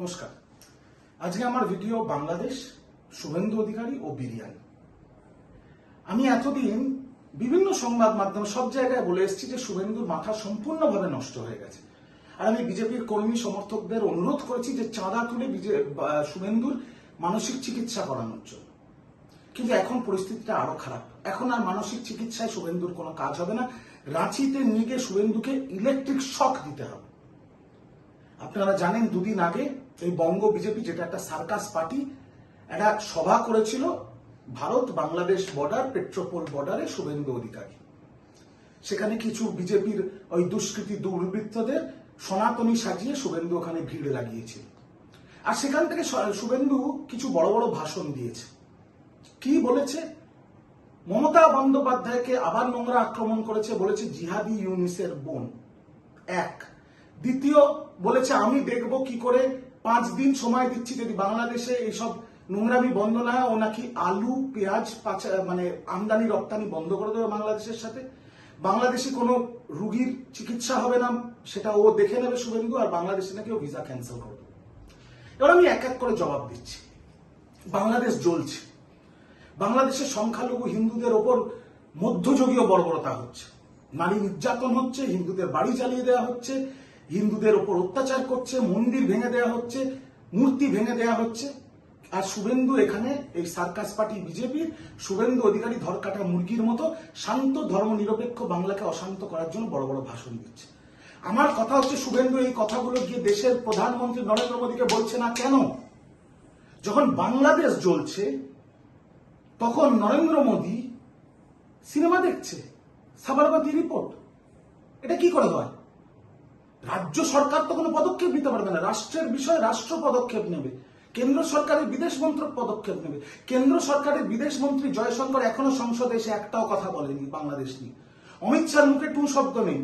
নমস্কার। আজকে আমার ভিডিও বাংলাদেশ, শুভেন্দু অধিকারী ও বিরিয়ানি। আমি এতদিন বিভিন্ন সংবাদ মাধ্যম সব জায়গায় বলে এসেছি যে শুভেন্দুর মাথা সম্পূর্ণভাবে নষ্ট হয়ে গেছে। আর আমি বিজেপির কর্মী সমর্থকদের অনুরোধ করেছি যে চাঁদা তুলে শুভেন্দুর মানসিক চিকিৎসা করানোর জন্য। কিন্তু এখন পরিস্থিতিটা আরও খারাপ। এখন আর মানসিক চিকিৎসায় শুভেন্দুর কোনো কাজ হবে না। রাঁচিতে নিয়ে গিয়ে শুভেন্দুকে ইলেকট্রিক শক দিতে হবে। আপনারা জানেন দুদিন আগে এই বঙ্গ বিজেপি যেটা একটা সার্কাস পার্টি, একটা সভা করেছিল ভারত বাংলাদেশ বর্ডার, পেট্রোপোল বর্ডারে শুভেন্দু অধিকারী। সেখানে কিছু বিজেপির ওই দুষ্কৃতী দুর্বৃত্তদের সনাতনী সাজিয়ে শুভেন্দু ওখানে ভিড় লাগিয়েছিল। আর সেখান থেকে শুভেন্দু কিছু বড় বড় ভাষণ দিয়েছে। কি বলেছে? মমতা বন্দ্যোপাধ্যায়কে আবার নোংরা আক্রমণ করেছে বলেছে জিহাদি ইউনিসের বোন। এক। দ্বিতীয় বলেছে, আমি দেখব কি করে পাঁচ দিন সময় দিচ্ছি যদি বাংলাদেশে এইসব নোংরামি বন্ধ না ও নাকি আলু, পেঁয়াজ মানে আমদানি, রপ্তানি বন্ধ করে দেবে বাংলাদেশের সাথে। বাংলাদেশে কোনো রুগীর চিকিৎসা হবে না, সেটা ও দেখে নেবে শুভেন্দু, আর বাংলাদেশে নাকি ও ভিসা ক্যান্সেল করে দেবে। এবার আমি এক এক করে জবাব দিচ্ছি। বাংলাদেশ জ্বলছে। বাংলাদেশের সংখ্যালঘু হিন্দুদের ওপর মধ্যযুগীয় বর্বরতা হচ্ছে। নারী নির্যাতন হচ্ছে, হিন্দুদের বাড়ি জ্বালিয়ে দেওয়া হচ্ছে হিন্দুদের ওপর অত্যাচার করছে, মন্দির ভেঙে দেওয়া হচ্ছে, মূর্তি ভেঙে দেওয়া হচ্ছে। আর শুভেন্দু এখানে, এই সার্কাস পার্টি বিজেপির, শুভেন্দু অধিকারী ধরকাটা মুরগির মতো শান্ত ধর্ম নিরপেক্ষ বাংলাকে অশান্ত করার জন্য বড় বড় ভাষণ দিচ্ছে। আমার কথা হচ্ছে, শুভেন্দু এই কথাগুলো গিয়ে দেশের প্রধানমন্ত্রী নরেন্দ্র মোদীকে বলছে না কেন? যখন বাংলাদেশ জ্বলছে, তখন নরেন্দ্র মোদী সিনেমা দেখছে সাবারবাদী রিপোর্ট। এটা কি করে হয়? রাজ্য সরকার তো কোনো পদক্ষেপ নিতে পারবে না। রাষ্ট্রের বিষয়ে রাষ্ট্র পদক্ষেপ নেবে। কেন্দ্র সরকারের বিদেশ মন্ত্রক পদক্ষেপ নেবে। কেন্দ্র সরকারের বিদেশ মন্ত্রী জয়শঙ্কর এখনও সংসদে এসে একটাও কথা বলেনি বাংলাদেশ নিয়ে। অমিত শাহর মুখে টু শব্দ নেই।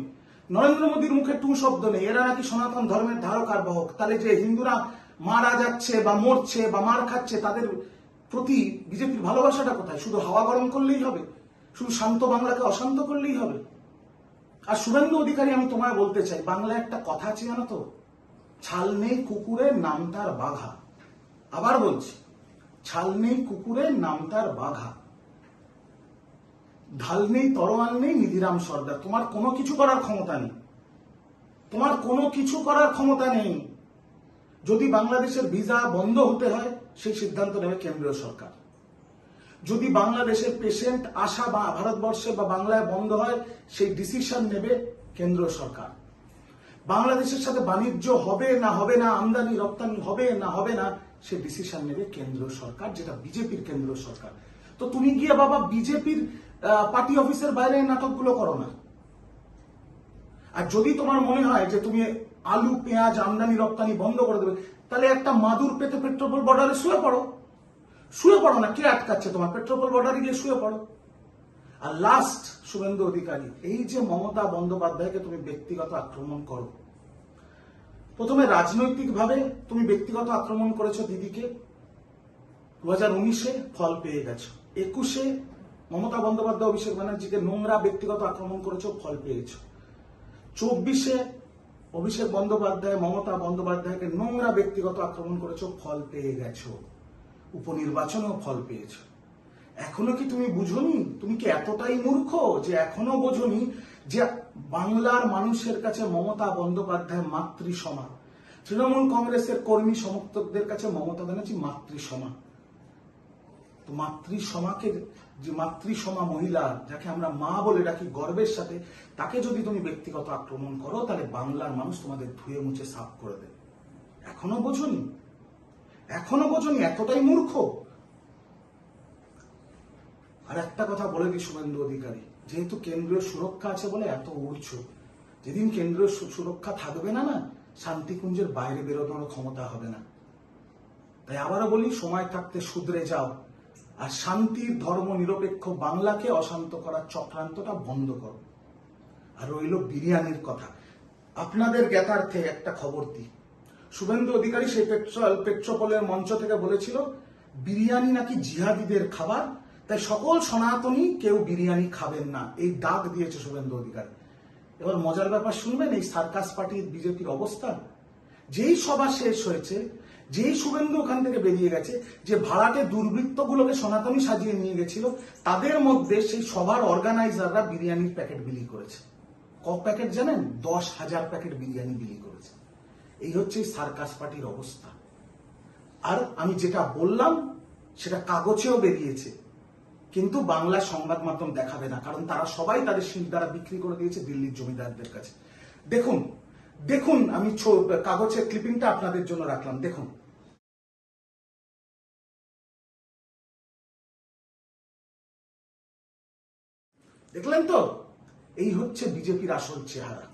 নরেন্দ্র মোদীর মুখে টু শব্দ নেই। এরা নাকি সনাতন ধর্মের ধারক আর বাহক। তাহলে যে হিন্দুরা মারা যাচ্ছে বা মরছে বা মার খাচ্ছে, তাদের প্রতি বিজেপির ভালোবাসাটা কোথায়? শুধু হাওয়া গরম করলেই হবে? শুধু শান্ত বাংলাকে অশান্ত করলেই হবে? আর শুভেন্দু অধিকারী, আমি তোমায় বলতে চাই, বাংলায় একটা কথা আছে জানো তো? ছাল নেই কুকুরের নাম তার বাঘা। আবার বলছি, ছাল নেই কুকুরের নাম তার বাঘা। ঢাল নেই, তরোয়াল নেই, নিধিরাম সর্দার। তোমার কোনো কিছু করার ক্ষমতা নেই। তোমার কোনো কিছু করার ক্ষমতা নেই। যদি বাংলাদেশের ভিসা বন্ধ হতে হয়, সেই সিদ্ধান্ত নেবে কেন্দ্রীয় সরকার। যদি বাংলাদেশের পেশেন্ট আসা বা ভারতবর্ষে বা বাংলায় বন্ধ হয়, সেই ডিসিশন নেবে কেন্দ্র সরকার। বাংলাদেশের সাথে বাণিজ্য হবে না হবে না, আমদানি, রপ্তানি হবে না হবে না, সে ডিসিশন নেবে কেন্দ্র সরকার, যেটা বিজেপির কেন্দ্র সরকার। তো তুমি গিয়ে বাবা বিজেপির পার্টি অফিসের বাইরে নাটকগুলো করো না। আর যদি তোমার মনে হয় যে তুমি আলু, পেঁয়াজ, আমদানি, রপ্তানি বন্ধ করে দেবে, তাহলে একটা মাদুর পেতে পেট্রোল বর্ডারে শুয়ে পড়ো। শুয়ে পড়ো না কে আটকাচ্ছে তোমার? পেট্রোল বর্ডারে গিয়ে শুয়ে পড়ো। আর লাস্ট শুভেন্দু অধিকারী, এই যে মমতা বন্দ্যোপাধ্যায়কে তুমি ব্যক্তিগত আক্রমণ করো, প্রথমে রাজনৈতিকভাবে তুমি ব্যক্তিগত আক্রমণ করেছ দিদিকে দু হাজার উনিশে ফল পেয়ে গেছো, একুশে মমতা বন্দ্যোপাধ্যায়, অভিষেক ব্যানার্জিকে নোংরা ব্যক্তিগত আক্রমণ করেছ, ফল পেয়েছ, চব্বিশে অভিষেক বন্দ্যোপাধ্যায়, মমতা বন্দ্যোপাধ্যায়কে নোংরা ব্যক্তিগত আক্রমণ করেছ, ফল পেয়ে গেছো। উপনির্বাচনেও ফল পেয়েছ। এখনও কি তুমি বুঝোনি? তুমি কি এতটাই মূর্খ যে এখনও বোঝনি যে বাংলার মানুষের কাছে মমতা বন্দ্যোপাধ্যায় মাতৃসমা তৃণমূল কংগ্রেসের কর্মী সমর্থকদের কাছে মমতা ব্যানার্জি মাতৃসমা তো মাতৃসমাকে যে মাতৃসমা মহিলা, যাকে আমরা মা বলে ডাকি গর্বের সাথে, তাকে যদি তুমি ব্যক্তিগত আক্রমণ করো, তাহলে বাংলার মানুষ তোমাদের ধুয়ে মুছে সাফ করে দেবে। এখনও বোঝনি? এখনও পর্যন্ত এতটাই মূর্খ। আর একটা কথা বলে দিই শুভেন্দু অধিকারী, যেহেতু কেন্দ্রীয় সুরক্ষা আছে বলে এত উড়ছো যেদিন কেন্দ্রীয় সুরক্ষা থাকবে না না, শান্তিকুঞ্জের বাইরে বেরোনোর ক্ষমতা হবে না। তাই আবারও বলি, সময় থাকতে শুধরে যাও, আর শান্তির ধর্ম, নিরপেক্ষ বাংলাকে অশান্ত করার চক্রান্তটা বন্ধ করো। আর রইল বিরিয়ানির কথা। আপনাদের জ্ঞাতার্থে একটা খবর দিই। শুভেন্দু অধিকারী সেই পেট্রোল পেট্রোপলের মঞ্চ থেকে বলেছিল, বিরিয়ানি নাকি জিহাদিদের খাবার? তাই সকল সনাতনী কেউ বিরিয়ানি খাবেন না। এই ডাক দিয়েছে শুভেন্দু অধিকারী। এবার মজার ব্যাপার শুনবেন এই সার্কাস পার্টির বিজেপির অবস্থা? যেই সভা শেষ হয়েছে, যেই শুভেন্দু ওখান থেকে বেরিয়ে গেছে, যে ভাড়াটে দুর্বৃত্তগুলোকে সনাতনী সাজিয়ে নিয়ে গেছিল, তাদের মধ্যে সেই সভার অর্গানাইজাররা বিরিয়ানির প্যাকেট বিলি করেছে। ক প্যাকেট জানেন? দশ হাজার প্যাকেট বিরিয়ানি বিলি করেছে। এই হচ্ছে সার্কাস পার্টির অবস্থা। আর আমি যেটা বললাম, সেটা কাগজেও বেরিয়েছে। কিন্তু বাংলা সংবাদ মাধ্যম দেখাবে না, কারণ তারা সবাই তাদের শিল্প দ্বারা বিক্রি করে দিয়েছে দিল্লির জমিদারদের কাছে। দেখুন দেখুন, আমি কাগজের ক্লিপিংটা আপনাদের জন্য রাখলাম। দেখুন। দেখলেন তো? এই হচ্ছে বিজেপির আসল চেহারা।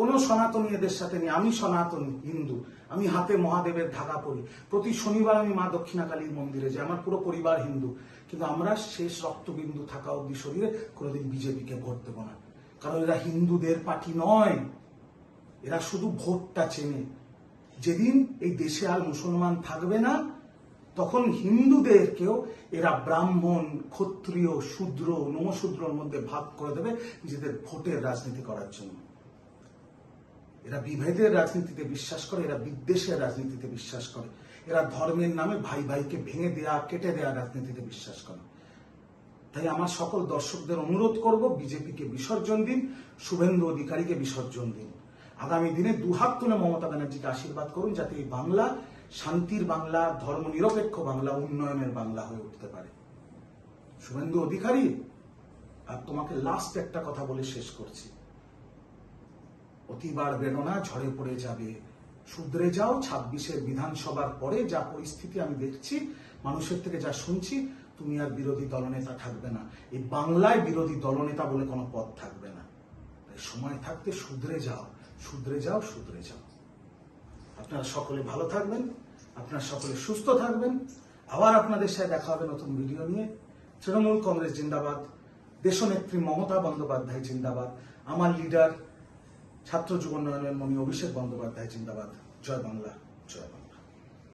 কোন সনাতনী এদের সাথে নেই। আমি সনাতনী, হিন্দু। আমি হাতে মহাদেবের ধাগা পড়ি প্রতি শনিবার আমি মা দক্ষিণাকালীর মন্দিরে যাই। আমার পুরো পরিবার হিন্দু। কিন্তু আমরা শেষ রক্তবিন্দু থাকা অব্দি শরীরে কোনোদিন বিজেপিকে ভোট দেবো না। কারণ এরা হিন্দুদের পার্টি নয়। এরা শুধু ভোটটা চেনে। যেদিন এই দেশে আর মুসলমান থাকবে না, তখন হিন্দুদেরকেও এরা ব্রাহ্মণ, ক্ষত্রিয়, শূদ্র, নমশূদ্রর মধ্যে ভাগ করে দেবে নিজেদের ভোটের রাজনীতি করার জন্য। এরা বিভেদের রাজনীতিতে বিশ্বাস করে, এরা বিদ্বেষের রাজনীতিতে বিশ্বাস করে। এরা ধর্মের নামে ভাই ভাইকে ভেঙে দেয়া, কেটে দেয়া রাজনীতিতে বিশ্বাস করে। তাই আমার সকল দর্শকদের অনুরোধ করব, বিজেপিকে বিসর্জন দিন, শুভেন্দু অধিকারীকে বিসর্জন দিন। আগামী দিনে দুহাত তুলে মমতা ব্যানার্জিকে আশীর্বাদ করুন যাতে এই বাংলা, শান্তির বাংলা ধর্ম নিরপেক্ষ বাংলা, উন্নয়নের বাংলা হয়ে উঠতে পারে। শুভেন্দু অধিকারী, আর তোমাকে লাস্ট একটা কথা বলে শেষ করছি। অতিবার বেদনা ঝরে পড়ে যাবে। শুধরে যাও ছাব্বিশের বিধানসভার পরে যা পরিস্থিতি আমি দেখছি, মানুষের থেকে যা শুনছি, তুমি আর বিরোধী দলনেতা থাকবে না। এই বাংলায় বিরোধী দলনেতা বলে কোনো পদ থাকবে না। সময় থাকতে শুধরে যাও শুধরে যাও শুধরে যাও। আপনারা সকলে ভালো থাকবেন, আপনারা সকলে সুস্থ থাকবেন। আবার আপনাদের সাথে দেখা হবে নতুন ভিডিও নিয়ে। তৃণমূল কংগ্রেস জিন্দাবাদ, দেশনেত্রী মমতা বন্দ্যোপাধ্যায় জিন্দাবাদ, আমার লিডার ছাত্র যুব উন্নয়নের মমি অভিষেক বন্দ্যোপাধ্যায় জিন্দাবাদ। জয় বাংলা জয় বাংলা।